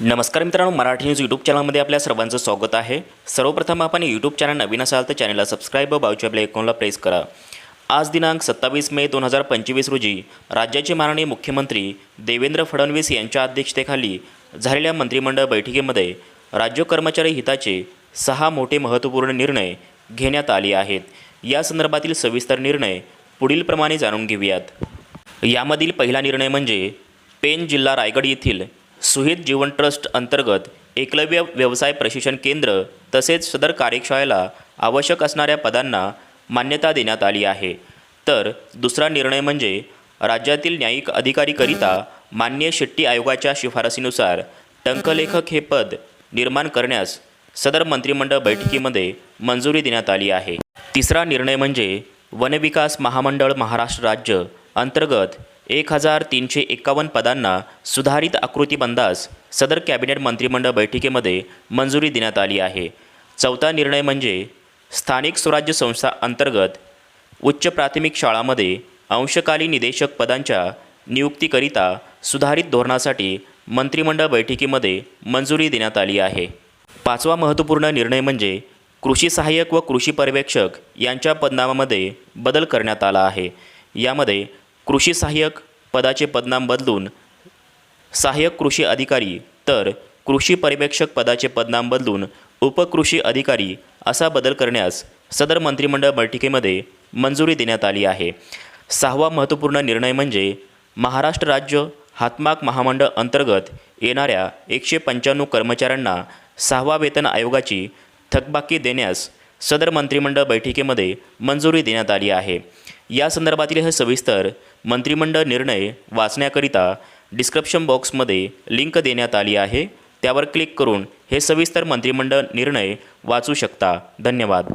नमस्कार मित्रांनो Marathi news YouTube चॅनलमध्ये आपल्या सर्वांचं स्वागत आहे. सर्वप्रथम आपण यूट्यूब चॅनल नवीन असाल तर चॅनलला सबस्क्राईब व बाजूच्या आपल्या प्रेस करा. आज दिनांक सत्तावीस मे दोन हजार पंचवीस रोजी राज्याचे माननीय मुख्यमंत्री देवेंद्र फडणवीस यांच्या अध्यक्षतेखाली झालेल्या मंत्रिमंडळ बैठकीमध्ये राज्य कर्मचारी हिताचे सहा मोठे महत्त्वपूर्ण निर्णय घेण्यात आले आहेत. या संदर्भातील सविस्तर निर्णय पुढीलप्रमाणे जाणून घेऊयात. यामधील पहिला निर्णय म्हणजे पेन जिल्हा रायगड येथील सुहित जीवन ट्रस्ट अंतर्गत एकलव्य व्यवसाय प्रशिक्षण केंद्र तसेच सदर कार्यशाळेला आवश्यक असणाऱ्या पदांना मान्यता देण्यात आली आहे. तर दुसरा निर्णय म्हणजे राज्यातील न्यायिक अधिकारीकरिता मान्य शेट्टी आयोगाच्या शिफारसीनुसार टंकलेखक हे पद निर्माण करण्यास सदर मंत्रिमंडळ बैठकीमध्ये मंजुरी देण्यात आली आहे. तिसरा निर्णय म्हणजे वनविकास महामंडळ महाराष्ट्र राज्य अंतर्गत एक हजार तीनशे एकावन्न पदांना सुधारित आकृतीबंदास सदर कॅबिनेट मंत्रिमंडळ बैठकीमध्ये मंजुरी देण्यात आली आहे. चौथा निर्णय म्हणजे स्थानिक स्वराज्य संस्था अंतर्गत उच्च प्राथमिक शाळामध्ये अंशकालीन निदेशक पदांच्या नियुक्तीकरिता सुधारित धोरणासाठी मंत्रिमंडळ बैठकीमध्ये मंजुरी देण्यात आली आहे. पाचवा महत्त्वपूर्ण निर्णय म्हणजे कृषी सहाय्यक व कृषी पर्यवेक्षक यांच्या पदनामामध्ये बदल करण्यात आला आहे. यामध्ये कृषी सहाय्यक पदाचे पदनाम बदलून सहाय्यक कृषी अधिकारी तर कृषी पर्यवेक्षक पदाचे पदनाम बदलून उपकृषी अधिकारी असा बदल करण्यास सदर मंत्रिमंडळ बैठकीमध्ये मंजुरी देण्यात आली आहे. सहावा महत्त्वपूर्ण निर्णय म्हणजे महाराष्ट्र राज्य हातमाग महामंडळ अंतर्गत येणाऱ्या एकशे पंच्याण्णव कर्मचाऱ्यांना सहावा वेतन आयोगाची थकबाकी देण्यास सदर मंत्रिमंडळ बैठकीमध्ये मंजुरी देण्यात आली आहे. या संदर्भातील हे सविस्तर मंत्रिमंडळ निर्णय वाचण्याकरिता डिस्क्रिप्शन बॉक्समध्ये लिंक देण्यात आली आहे. त्यावर क्लिक करून हे सविस्तर मंत्रिमंडळ निर्णय वाचू शकता. धन्यवाद.